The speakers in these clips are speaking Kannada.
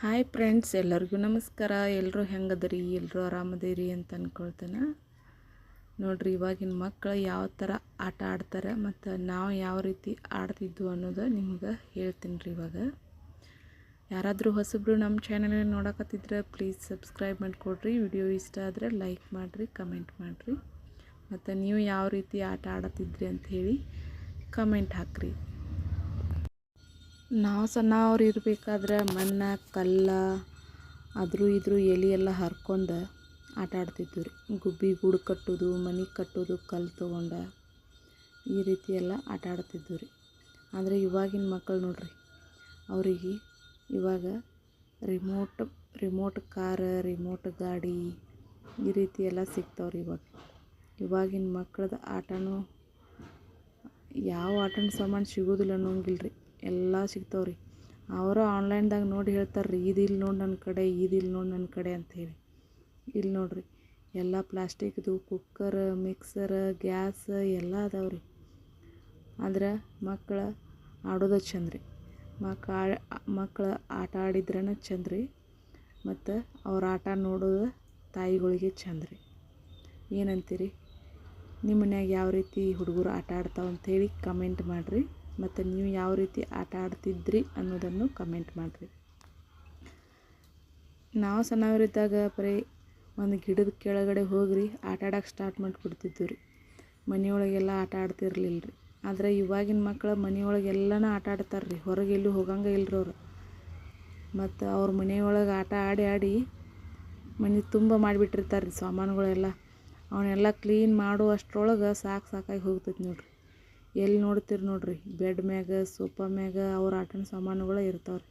ಹಾಯ್ ಫ್ರೆಂಡ್ಸ್, ಎಲ್ಲರಿಗೂ ನಮಸ್ಕಾರ. ಎಲ್ಲರೂ ಹೆಂಗದರಿ? ಎಲ್ಲರೂ ಆರಾಮದಿರಿ ಅಂತ ಅಂದ್ಕೊಳ್ತೇನೆ ನೋಡ್ರಿ, ಇವಾಗಿನ ಮಕ್ಕಳು ಯಾವ ಥರ ಆಟ ಆಡ್ತಾರೆ ಮತ್ತು ನಾವು ಯಾವ ರೀತಿ ಆಡ್ತಿದ್ವು ಅನ್ನೋದು ನಿಮ್ಗೆ ಹೇಳ್ತೀನಿ ರೀ ಇವಾಗ. ಯಾರಾದರೂ ಹೊಸಬ್ರು ನಮ್ಮ ಚಾನಲ್ ನೋಡಕತ್ತಿದ್ರೆ ಪ್ಲೀಸ್ ಸಬ್ಸ್ಕ್ರೈಬ್ ಮಾಡಿಕೊಡ್ರಿ. ವಿಡಿಯೋ ಇಷ್ಟ ಆದರೆ ಲೈಕ್ ಮಾಡಿರಿ ಕಮೆಂಟ್ ಮಾಡಿರಿ. ಮತ್ತು ನೀವು ಯಾವ ರೀತಿ ಆಟ ಆಡತ್ತಿದ್ರಿ ಅಂತ ಹೇಳಿ ಕಮೆಂಟ್ ಹಾಕ್ರಿ. ನಾವು ಸಣ್ಣವ್ರು ಇರಬೇಕಾದ್ರೆ ಮಣ್ಣು, ಕಲ್ಲ ಅದ್ರ ಇದ್ರೂ ಎಲೆ ಎಲ್ಲ ಹರ್ಕೊಂಡು ಆಟ ಆಡ್ತಿದ್ವಿ ರೀ ಗುಬ್ಬಿ, ಗೂಡು ಕಟ್ಟೋದು, ಮನೆ ಕಟ್ಟೋದು, ಕಲ್ಲು ತೊಗೊಂಡು ಈ ರೀತಿ ಎಲ್ಲ ಆಟ ಆಡ್ತಿದ್ವಿ ರೀ ಆದರೆ ಇವಾಗಿನ ಮಕ್ಕಳು ನೋಡಿರಿ, ಅವರಿಗೆ ಇವಾಗ ರಿಮೋಟ್ ರಿಮೋಟ್ ಕಾರ ರಿಮೋಟ್ ಗಾಡಿ ಈ ರೀತಿ ಎಲ್ಲ ಸಿಗ್ತಾವ್ರಿ ಇವಾಗ. ಇವಾಗಿನ ಮಕ್ಳದ್ದು ಆಟನೂ, ಯಾವ ಆಟನ ಸಾಮಾನು ಸಿಗೋದಿಲ್ಲ ಅನ್ನೋಂಗಿಲ್ಲ ರೀ ಎಲ್ಲ ಸಿಗ್ತಾವ್ರಿ. ಅವರು ಆನ್ಲೈನ್ದಾಗ ನೋಡಿ ಹೇಳ್ತಾರೆ ರೀ ಇದು ಇಲ್ಲಿ ನೋಡಿ ನನ್ನ ಕಡೆ, ಇದು ಇಲ್ಲಿ ನೋಡಿ ನನ್ನ ಕಡೆ ಅಂಥೇಳಿ ಇಲ್ಲಿ ನೋಡಿರಿ, ಎಲ್ಲ ಪ್ಲಾಸ್ಟಿಕ್ದು ಕುಕ್ಕರ್ ಮಿಕ್ಸರ್ ಗ್ಯಾಸ್ ಎಲ್ಲ ಅದಾವೆ ರೀ ಆದ್ರೆ ಮಕ್ಳು ಆಡೋದು ಚಂದ ರೀ. ಮಕ್ಳು ಮಕ್ಳು ಆಟ ಆಡಿದ್ರೇ ಚಂದ ರೀ. ಮತ್ತು ಅವ್ರ ಆಟ ನೋಡೋದು ತಾಯಿಗಳಿಗೆ ಚಂದ ರೀ. ಏನಂತೀರಿ? ನಿಮ್ಮ ಮನ್ಯಾಗ ಯಾವ ರೀತಿ ಹುಡುಗರು ಆಟ ಆಡ್ತಾವಂಥೇಳಿ ಕಮೆಂಟ್ ಮಾಡಿರಿ. ಮತ್ತು ನೀವು ಯಾವ ರೀತಿ ಆಟ ಆಡ್ತಿದ್ರಿ ಅನ್ನೋದನ್ನು ಕಮೆಂಟ್ ಮಾಡಿರಿ. ನಾವು ಸಣ್ಣವರಿದ್ದಾಗ ಬರೀ ಒಂದು ಗಿಡದ ಕೆಳಗಡೆ ಹೋಗ್ರಿ, ಆಟ ಆಡೋಕೆ ಸ್ಟಾರ್ಟ್ ಮಾಡಿಬಿಡ್ತಿದ್ವಿ ರೀ. ಮನೆಯೊಳಗೆಲ್ಲ ಆಟ ಆಡ್ತಿರ್ಲಿಲ್ಲ ರೀ ಆದರೆ ಇವಾಗಿನ ಮಕ್ಕಳು ಮನೆಯೊಳಗೆ ಎಲ್ಲನೂ ಆಟ ಆಡ್ತಾರೆ ರೀ. ಹೊರಗೆ ಎಲ್ಲೂ ಹೋಗಂಗೆ ಇಲ್ರಿ ಅವ್ರು. ಮತ್ತು ಅವ್ರ ಮನೆಯೊಳಗೆ ಆಟ ಆಡಿ ಆಡಿ ಮನೆ ತುಂಬ ಮಾಡಿಬಿಟ್ಟಿರ್ತಾರೆ ರೀ ಸಾಮಾನುಗಳೆಲ್ಲ. ಅವನ್ನೆಲ್ಲ ಕ್ಲೀನ್ ಮಾಡೋ ಅಷ್ಟ್ರೊಳಗೆ ಸಾಕು ಸಾಕಾಗಿ ಹೋಗ್ತೈತೆ ನೋಡ್ರಿ. ಎಲ್ಲಿ ನೋಡ್ತೀರಿ ನೋಡ್ರಿ, ಬೆಡ್ ಮ್ಯಾಗ, ಸೋಫಾ ಮ್ಯಾಗ ಅವ್ರ ಆಟನ ಸಾಮಾನುಗಳು ಇರ್ತಾವೆ ರೀ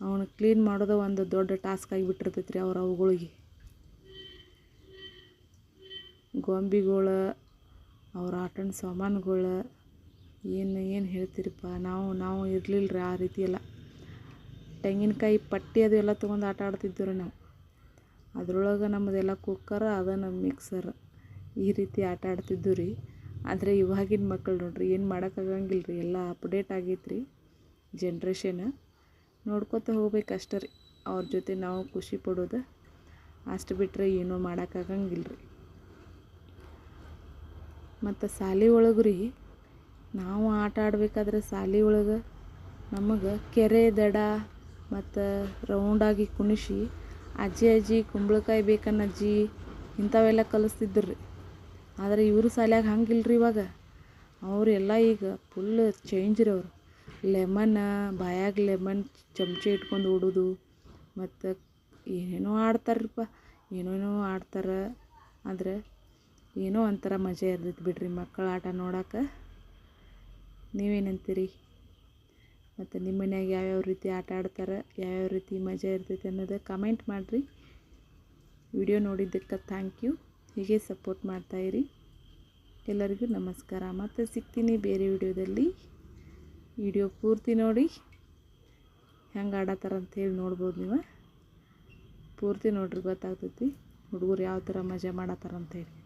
ಅವನ್ನ ಕ್ಲೀನ್ ಮಾಡೋದು ಒಂದು ದೊಡ್ಡ ಟಾಸ್ಕ್ ಆಗಿಬಿಟ್ಟಿರ್ತೈತೆ ರೀ ಅವ್ರ ಅವುಗಳಿಗೆ. ಗೊಂಬಿಗಳು, ಅವ್ರ ಆಟನ ಸಾಮಾನುಗಳು ಏನು ಏನು ಹೇಳ್ತೀರಪ್ಪ ನಾವು ನಾವು ಇರಲಿಲ್ಲ ರೀ ಆ ರೀತಿ ಎಲ್ಲ ತೆಂಗಿನಕಾಯಿ ಪಟ್ಟಿ ಅದು ಎಲ್ಲ ತೊಗೊಂಡು ಆಟ ಆಡ್ತಿದ್ವಿ ರೀ ನಾವು. ಅದರೊಳಗೆ ನಮ್ಮದೆಲ್ಲ ಕುಕ್ಕರ್, ಅದನ್ನು ಮಿಕ್ಸರ್ ಈ ರೀತಿ ಆಟ ಆಡ್ತಿದ್ದು ರೀ ಆದರೆ ಇವಾಗಿನ ಮಕ್ಕಳು ನೋಡ್ರಿ, ಏನು ಮಾಡೋಕ್ಕಾಗಂಗಿಲ್ಲ ರೀ ಎಲ್ಲ ಅಪ್ಡೇಟ್ ಆಗೈತೆ ರೀ ಜನ್ರೇಷನ್ ನೋಡ್ಕೊತ ಹೋಗ್ಬೇಕಷ್ಟೇ ರೀ, ಅವ್ರ ಜೊತೆ ನಾವು ಖುಷಿ ಪಡೋದು ಅಷ್ಟು ಬಿಟ್ಟರೆ ಏನೂ ಮಾಡೋಕ್ಕಾಗಂಗಿಲ್ಲ ರೀ ಮತ್ತು ಶಾಲೆ ಒಳಗೆ ರೀ, ನಾವು ಆಟ ಆಡಬೇಕಾದ್ರೆ ಶಾಲೆ ಒಳಗೆ ನಮಗೆ ಕೆರೆ, ದಡ ಮತ್ತು ರೌಂಡಾಗಿ ಕುಣಿಸಿ ಅಜ್ಜಿ ಅಜ್ಜಿ, ಕುಂಬಳಕಾಯಿ ಬೇಕನ್ನ ಅಜ್ಜಿ ಇಂಥವೆಲ್ಲ ಕಲಿಸ್ತಿದ್ರು ರೀ. ಆದರೆ ಇವರು ಹಂಗಿಲ್ಲ ರೀ ಇವಾಗ. ಅವರೆಲ್ಲ ಈಗ ಫುಲ್ ಚೇಂಜ್ ರೀ ಅವರು. ಲೆಮನ್ ಬಾಯಾಗ ಲೆಮನ್ ಚಮಚ ಇಟ್ಕೊಂಡು ಓಡೋದು ಮತ್ತು ಏನೇನೋ ಆಡ್ತಾರ್ರಿಪ್ಪ. ಏನೇನೋ ಆಡ್ತಾರೆ. ಆದರೆ ಏನೋ ಒಂಥರ ಮಜಾ ಇರ್ತೈತೆ ಬಿಡ್ರಿ ಮಕ್ಕಳ ಆಟ ನೋಡೋಕೆ. ನೀವೇನಂತೀರಿ? ಮತ್ತು ನಿಮ್ಮ ಮನ್ಯಾಗ ಯಾವ್ಯಾವ ರೀತಿ ಆಟ ಆಡ್ತಾರೆ, ಯಾವ್ಯಾವ ರೀತಿ ಮಜಾ ಇರ್ತೈತೆ ಅನ್ನೋದು ಕಮೆಂಟ್ ಮಾಡಿರಿ. ವಿಡಿಯೋ ನೋಡಿದ್ದಕ್ಕೆ ಥ್ಯಾಂಕ್ ಯು ಹೀಗೆ ಸಪೋರ್ಟ್ ಮಾಡ್ತಾಯಿರಿ ಎಲ್ಲರಿಗೂ ನಮಸ್ಕಾರ. ಮತ್ತೆ ಸಿಗ್ತೀನಿ ಬೇರೆ ವಿಡಿಯೋದಲ್ಲಿ. ವಿಡಿಯೋ ಪೂರ್ತಿ ನೋಡಿ. ಹೆಂಗೆ ಆಡತ್ತಾರ ಹೇಳಿ ನೋಡ್ಬೋದು ನೀವು. ಪೂರ್ತಿ ನೋಡ್ರಿ ಗೊತ್ತಾಗ್ತೈತಿ. ಹುಡುಗರು ಯಾವ ಥರ ಮಜಾ ಮಾಡತ್ತಾರ ಅಂತೇಳಿ.